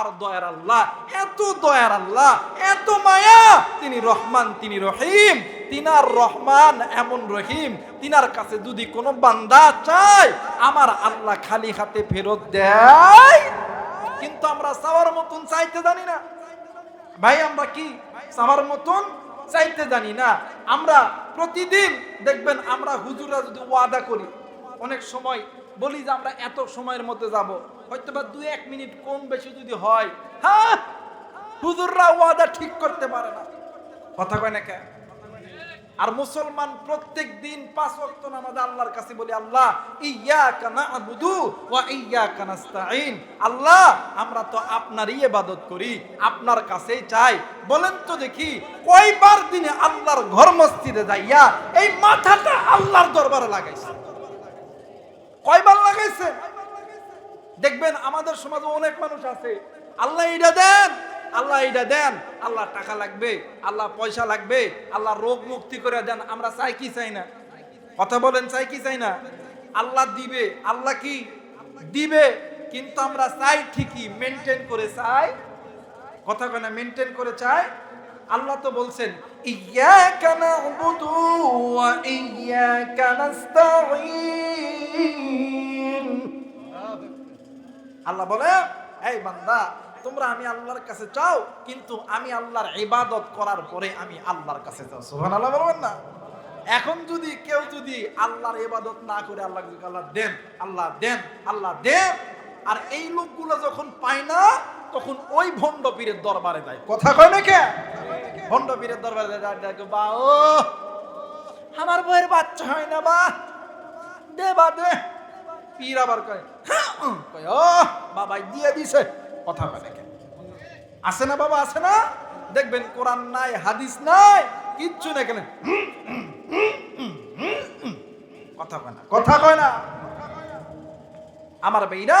আমার দয়ার আল্লাহ, এত দয়ার আল্লাহ, এত মায়া। তিনি রহমান, তিনি রহিম। তিনার রহমান এমন রহিম, তিনার কাছে যদি কোনো বান্দা চায়, আমার আল্লাহ খালি হাতে ফেরত দেয়। কিন্তু আমরা চাওয়ার মতন চাইতে জানি না। ভাই, আমরা কি চাওয়ার মতন চাইতে জানি না। আমরা প্রতিদিন দেখবেন, আমরা হুজুরা যদি ওয়াদা করি, অনেক সময় বলি যে আমরা এত সময়ের মধ্যে যাব। হয়তো বা দুই এক মিনিট কম বেশি যদি হয় হ্যাঁ? হুজুররা ওয়াদা ঠিক করতে পারে না। কথা কয় না কেন আর মুসলমান প্রত্যেক দিন পাঁচ ওয়াক্ত নামাজ আল্লাহর কাছে বলি, আল্লাহ, ইয়াকা না'বুদু ওয়া ইয়াকা নাস্তাঈন। আল্লাহ, আমরা তো আপনারই ইবাদত করি, আপনার কাছেই চাই। বলেন তো দেখি, কয়বার দিনে আল্লাহর ঘর মসজিদে যাইয়া এই মাথাটা আল্লাহর দরবারে লাগাইছে? কয়বার লাগাইছে? দেখবেন আমাদের সমাজে অনেক মানুষ আছে। আল্লাহ এটা দেন, আল্লাহ এটা দেন, আল্লাহ টাকা লাগবে, আল্লাহ পয়সা লাগবে, আল্লাহ রোগ মুক্তি করে দেন, আমরা চাই কি চাই না? কথা বলেন, চাই কি চাই না? আল্লাহ দিবে, আল্লাহ কি? দিবে, কিন্তু আমরা চাই ঠিকই মেনটেন করে চাই। কথা কয় না মেনটেন করে চাই। আল্লাহ তো বলছেন ইয়াকা না'বুদু ওয়া ইয়াকা আল্লাহ বলে এই বান্দা তোমরা আমি আল্লাহর কাছে চাও, কিন্তু আমি আল্লাহর ইবাদত করার পরে আমি আল্লাহর কাছে চাও। সুবহানাল্লাহ বলবেন না? এখন যদি কেউ যদি আল্লাহর ইবাদত না করে, আল্লাহ আল্লাহ দেন আল্লাহ দেন আল্লাহ দেন, আর এই লোকগুলো যখন পায় না, তখন ওই ভণ্ড পীরের দরবারে যায়। কথা কয় না কে? ভণ্ড পীরের দরবারে যায় দেখো বা, ও, আমার বইয়ের বাচ্চা হয় না বা দে বা দে। পীর আবার "হ্যাঁ, উম", কয় ও বাবাই দিয়ে দিছে। কথা না কেন আছে না বাবা আছে না? দেখবেন কোরআন নাই হাদিস নাই কিচ্ছু না কেন কথা কয় না কথা কয় না। আমার বেইরা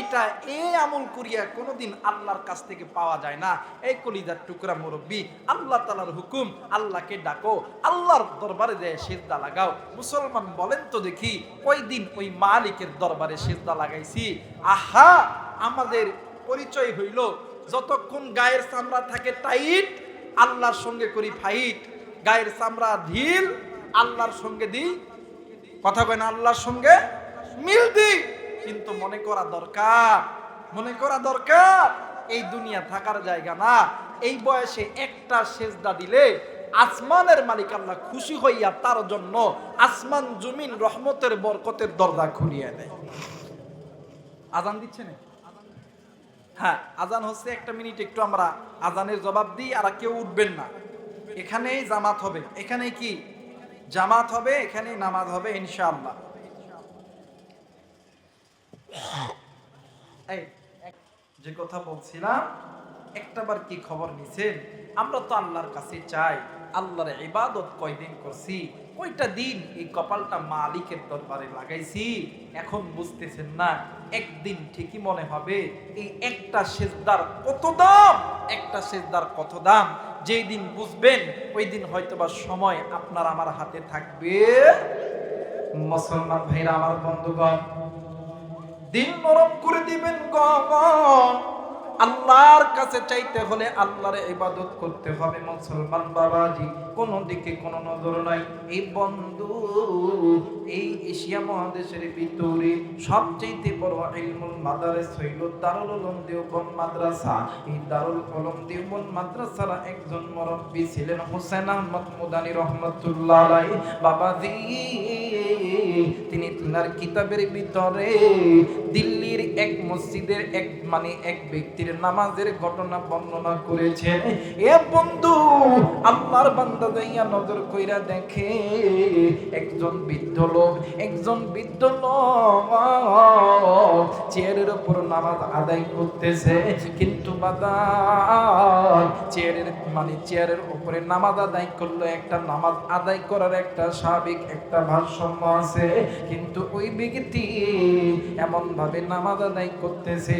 এটা এই আমল করিয়া কোনোদিন আল্লাহর কাছ থেকে পাওয়া যায় না। এই কলিদার টুকরা মুরব্বী, আল্লাহ তালার হুকুম, আল্লাহকে ডাকো, আল্লাহর দরবারে যায় সিজদা লাগাও। মুসলমান বলেন তো দেখি ওই দিন ওই মালিকের দরবারে সিজদা লাগাইছি? আহা, আমাদের পরিচয় হইল যতক্ষণ গায়ের চামড়া থাকে টাইট, আল্লাহর সঙ্গে করি ফাইট। গায়ের চামড়া ঢিল, আল্লাহর সঙ্গে দিই কথা কয় না, আল্লাহর সঙ্গে কিন্তু মনে করা দরকার, মনে করা দরকার, এই দুনিয়া থাকার জায়গা না। এই বয়সে একটা সেজদা দিলে আসমানের মালিক আল্লাহ খুশি হইয়া তার জন্য আসমান জমিন রহমতের বরকতের দরজা খুলিয়ে দেয়। আজান দিচ্ছে না হ্যাঁ আজান হচ্ছে একটা মিনিট একটু আমরা আজানের জবাব দিই, আর কেউ উঠবেন না। এখানেই জামাত হবে। এখানে কি? জামাত হবে এখানে নামাজ হবে, ইনশাআল্লাহ। এই যে কথা বলছিলাম, একটাবার কি খবর নিছেন? আমরা তো আল্লাহর কাছে চাই, আল্লাহর ইবাদত কয়দিন করছি, কয়টা দিন এই কপালটা মালিকের দরবারে লাগাইছি? এখন বুঝতেছেন না, একদিন ঠিকই মনে হবে, এই একটা সেজদার কত দাম? একটা সেজদার কত দাম? যেই দিন বুঝবেন, ওই দিন হয়তোবা সময় আপনার আমার হাতে থাকবে। মুসলমান ভাইরা, আমার বন্ধুগণ দিন নরম করে দিবেন গো। আল্লাহর কাছে চাইতে হলে আল্লাহর ইবাদত করতে হবে, মুসলমান বাবাজি। কোন দিকে কোনো নজর নাই। এই বন্ধু, এই এশিয়া মহাদেশের ভিতরে সবচেয়ে বড় ইলমুল মাদারিস হইল দারুল উলুম দেওবন্দ মাদ্রাসা। এই দারুল উলুম দেওবন্দ মাদ্রাসার একজন মুরব্বী ছিলেন হোসেন আহমদ মুদানি রহমতুল্লাহ আলাইহি। বাবাজি তিনি তিনার কিতাবের ভিতরে দিল্লির এক মসজিদের এক মানে এক ব্যক্তির নামাজের ঘটনা বর্ণনা করেছেন। এ বন্ধু, আল্লাহর বান্দা যাইয়া নজর কইরা দেখে, একজন বৃদ্ধ লোক, একজন বৃদ্ধ লোক চেয়ারের উপর নামাজ আদায় করতেছে, কিন্তু বাদান চেয়ারের মানে চেয়ারের উপরে নামাজ আদায় করল, একটা নামাজ আদায় করার একটা স্বাভাবিক একটা ভারসাম্য আছে, কিন্তু ওই ব্যক্তি এমন ভাবে নামাজ আদায় করতেছে।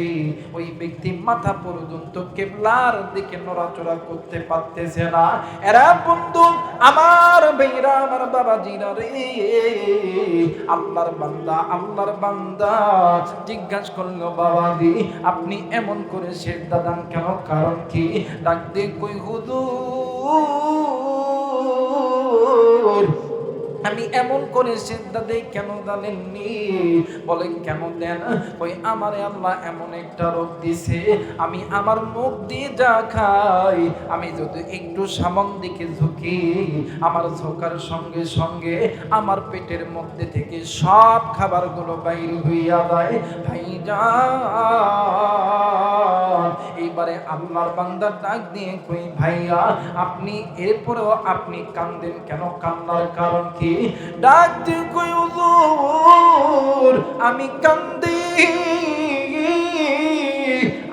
ওই ব্যক্তি মাথা পর্যন্ত কেবলার দিকে নড়াচড়া করতে পারতেছে না। এরা বন্ধু, আমার বেইরা আমার বাবা জিরা রে। আল্লাহর বান্দা আল্লাহর বান্দা। জিজ্ঞাসা করল বাবা দি আপনি এমন করে সেদ্ধা দান কেন? কারণ কি? ডাক দিয়ে কই, হুজুর আমি এমন করে সিদ্ধা দেই, কেন জানেননি? বলেন কেন দেন? ওই আমারে আল্লাহ এমন একটা রোগ দিছে, আমি আমার মুখ দিয়ে যা খাই, আমি যদি একটু সামন দিকে ঝুঁকি, আমার ঝোঁকার সঙ্গে সঙ্গে আমার পেটের মধ্যে থেকে সব খাবারগুলো বাইর হইয়া যায়। ভাই যা এইবারে আল্লাহর বান্দার ডাক দিয়ে কই, ভাইয়া, আপনি এরপরেও আপনি কান্দেন কেন? কান্নার কারণ কি? ডাক কই হুজুর? আমি কান্দি।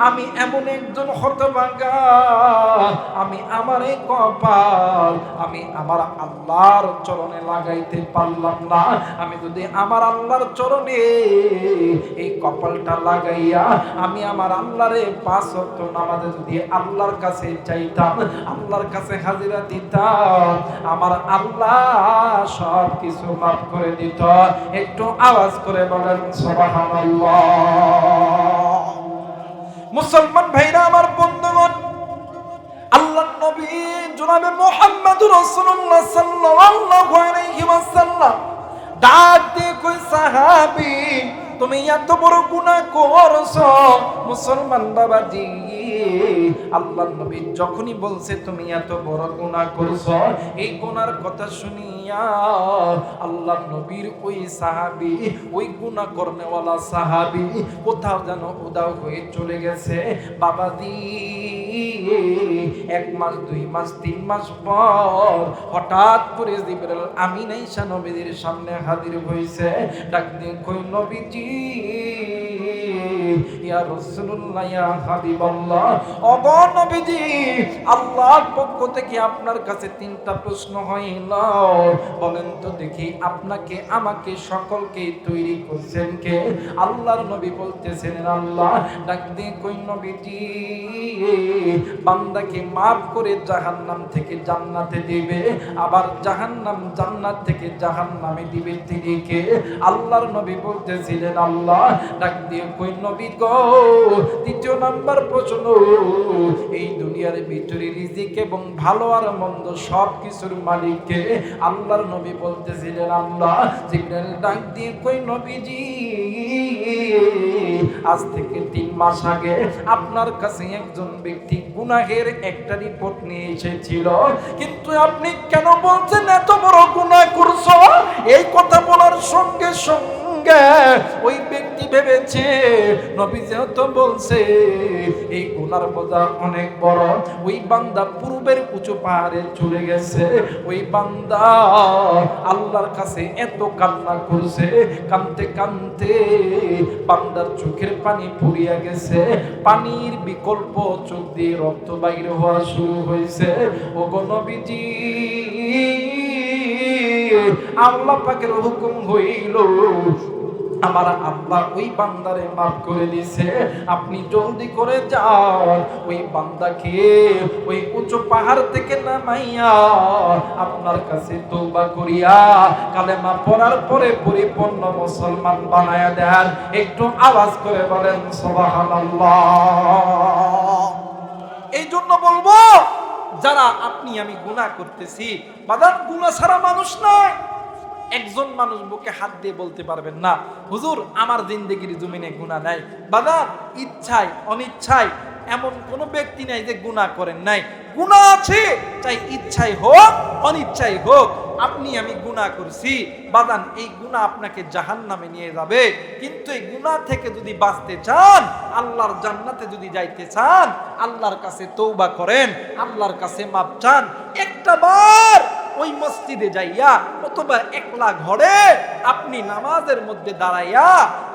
আমি এমন একজন হতভাগা। আমি আমার এই কপাল, আমি আমার আল্লাহর চরণে লাগাইতে পারলাম না। আমি যদি আমার আল্লাহর চরণে এই কপালটা লাগাইয়া, আমি আমার আল্লাহরে পাঁচ অক্ট নামাজে যদি আল্লাহর কাছে চাইতাম, আল্লাহর কাছে হাজিরা দিতাম, আমার আল্লাহ সব কিছু মাফ করে দিত। একটু আওয়াজ করে বলেন, সুবহানাল্লাহ। মুসলমান ভাইরা, আমার বন্ধুগণ, আল্লাহ নবী জনাবে মুহাম্মদুর রাসূলুল্লাহ সাল্লাল্লাহু আলাইহি ওয়াসাল্লাম ডাক দিয়ে কই সাহাবী, তুমি এত বড় গুনাহ করছ, মুসলমান বাবাজি আল্লাহ নবী যখনই বলছে, তুমি এত বড় গুনাহ করছ? এই গুনার কথা শুনিয়া আল্লাহ নবীর ওই সাহাবি, ওই গুনাহ করনেওয়ালা সাহাবী কোথাও যেন উদাও হয়ে চলে গেছে। বাবাজি এক মাস, দুই মাস, তিন মাস পর হঠাৎ করে জিবরাল আমিন আইসা নবীদের সামনে হাজির হয়েছে ডাক দিয়ে কই নবীজি, ইয়া রাসূলুল্লাহ, ইয়া হাবিবাল্লাহ। ওগ নবীজি, আল্লাহর পক্ষ থেকে আপনার কাছে তিনটা প্রশ্ন হইল। বলেন তো দেখি, আপনাকে, আমাকে সকলকে তৈরি করছেন কে? আল্লাহর নবী বলতেছেন, আল্লাহ। ডাক দিয়ে কই নবীজি বান্দাকে মাফ করে জাহান্নাম থেকে জান্নাতে দিবে, আবার জাহান্নাম জান্নাত থেকে জাহান্নামে দিবে তিনি কে? আল্লাহর নবী বলতেছিলেন, আল্লাহ ডাক দিয়ে কই নবী গো, দ্বিতীয় নাম্বার প্রশ্ন, এই দুনিয়ার ভিতরে রিজিক এবং ভালো আর মন্দ সব কিছুর মালিককে আল্লাহর নবী বলতেছিলেন, আল্লাহ জিবরাইল ডাক দিয়ে কই নবীজি? আজ থেকে তিন মাস আগে আপনার কাছে একজন ব্যক্তি গুনাহের একটা রিপোর্ট নিয়ে এসেছিল। কিন্তু আপনি কেন বলছেন, এত বড় গুনাহ করছ? এই কথা বলার সঙ্গে সঙ্গে ওই ব্যক্তি ভেবেছে, নবী যেহেতু বলছে, এই গুনার বোঝা অনেক বড়। ওই বান্দা পূর্বের উঁচু পাহাড়ে চলে গেছে। ওই বান্দা আল্লাহর কাছে এত কান্না করছে, কানতে কানতে বান্দার চোখের পানি পুড়িয়া গেছে। পানির বিকল্প চোখ দিয়ে রক্ত বাইর হওয়া শুরু হয়েছে। ও নবীজি, আল্লাহ পাকের হুকুম হইল আমার আল্লাহ ওই বান্দারে মাফ করে দিছে আপনি জলদি করে যান। ওই বান্দাকে ওই উঁচু পাহাড় থেকে নামাইয়া আপনার কাছে তৌবা করিয়া কালেমা পড়ার পরে পরিপূর্ণ মুসলমান বানায়া দেন। একটু আওয়াজ করে বলেন, সুবহানাল্লাহ। এই জন্য বলব, যারা আপনি আমি গুনাহ করতেছি বাদান গুনাহ ছাড়া মানুষ নয় একজন মানুষ বুকে হাত দিয়ে বলতে পারবেন, না, হুজুর, আমার জিন্দগির জমিনে গুণা নাই। বাদান ইচ্ছায়, অনিচ্ছায় এমন কোনো ব্যক্তি নাই যে গুণা করেন নাই। গুণা আছে, চাই ইচ্ছাই হোক অনিচ্ছাই হোক। আপনি, আমি গুণা করছি। বাদান এই গুণা আপনাকে জাহান নামে নিয়ে যাবে। কিন্তু এই গুণা থেকে যদি বাঁচতে চান, আল্লাহর জান্নাতে যদি যাইতে চান, আল্লাহর কাছে তৌবা করেন, আল্লাহর কাছে মাপ চান, একটা বার ওই মসজিদে যাইয়া অথবা একলা ঘরে আপনি নামাজের মধ্যে দাঁড়াইয়া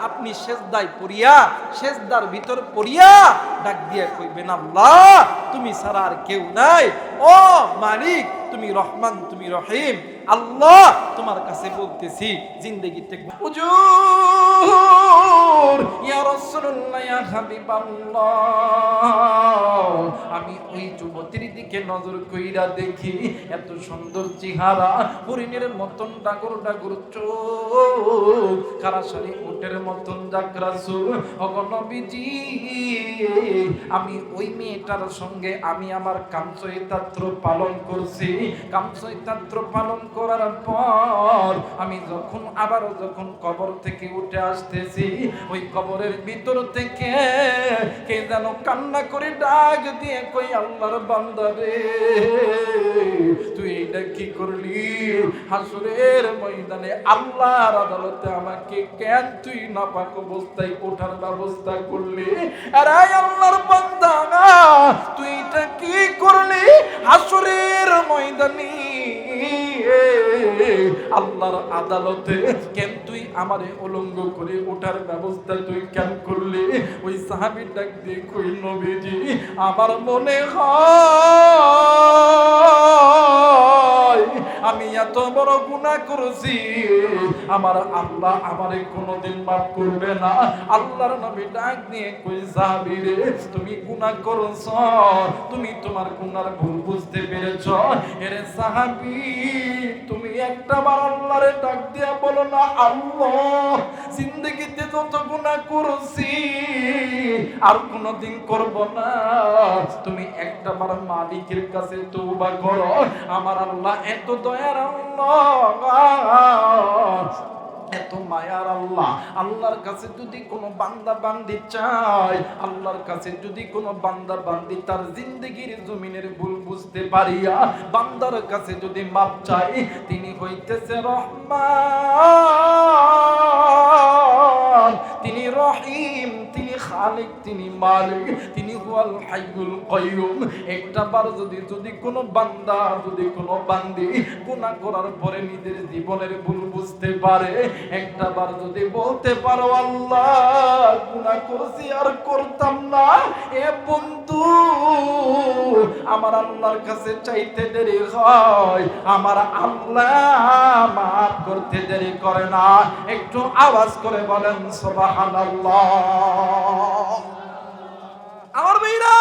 আপনি সেজদায় পড়িয়া, সেজদার ভিতর পড়িয়া ডাক দিয়ে কইবেন, আল্লাহ, তুমি ছাড়া আর কেউ নাই। ও মালিক তুমি রহমান, তুমি রহিম। আল্লাহ তোমার কাছে বলতেছি ইয়া হাবিবাল্লাহ। আমি ওই যুবতীর দিকে নজর কইরা দেখি, এত সুন্দর চেহারা, হরিণের মতন ডাগর ডাগর চোখ। কারাসারি উটের মতন জাকরাসু অগনবীজি আমি ওই মেয়েটার সঙ্গে আমি আমার কামচৈতাত্র পালন করছি। কামচৈতাত্র পালন করার পর আমি যখন আবারও যখন কবর থেকে উঠে আসতেছি, ওই কবরের ভিতর থেকে কে যেন কান্না করে ডাক দিয়ে কই আল্লাহর বান্দারে তুই কি করলি? হাসুরের ময়দানে আল্লাহর আদালতে আমাকে কেন তুই নাপাক অবস্থায় ওঠার ব্যবস্থা করলি? আর আল্লাহর বান্দা তুই এটা কি করলি? হাসুরের ময়দানে আল্লাহর আদালতে কেন তুই আমারে উলঙ্গ করে ওঠার ব্যবস্থা তুই কেন করলি? ওই সাহাবি ডাক দিয়ে নবীজি, আমার মনে হয় আমি এত বড় গুণা করেছি। আমার আল্লাহ আমারে কোনোদিন মাফ করবে না। আল্লাহর নবী ডাক দিয়ে কই সাহাবি রে? তুমি গুনাহ করছ? তুমি তোমার গুনার ভুল বুঝতে পেরেছ? এরে সাহাবি, তুমি একটা বার আল্লাহরে ডাক দিয়া বলো না, আল্লাহ, জিন্দগিতে যত গুনাহ করছি, আর কোনোদিন করব না। তুমি একটা বার মালিকের কাছে তওবা করো। আমার আল্লাহ এত দয়ার আল্লাহ এত মায়ার আল্লাহ। আল্লাহর কাছে যদি কোনো বান্দা বান্দি চায়, আল্লাহর কাছে যদি কোনো বান্দা বান্দি তার জিন্দগির জমিনের ভুল বুঝতে পারিয়া বান্দার কাছে যদি মাপ চাই তিনি হইতেছে রহমান। তিনি রহিম, তিনি খালিক, তিনি মালিক, তিনি হুয়াল হাইয়ুল কাইয়ুম। একটা বার যদি যদি কোনো বান্দা, যদি কোনো বান্দি গুনাহ করার পরে নিজের জীবনের ভুল বুঝতে পারে, একটা বার যদি বলতে পারো, আল্লাহ, গুনাহ করছি আর করতাম না। এ বন্ধু, আমার আল্লাহর কাছে চাইতে দেরি হয়। আমার আল্লাহ মাফ করতে দেরি করে না। একটু আওয়াজ করে বলেন সুবহানাল্লাহ। আমার ভাইরা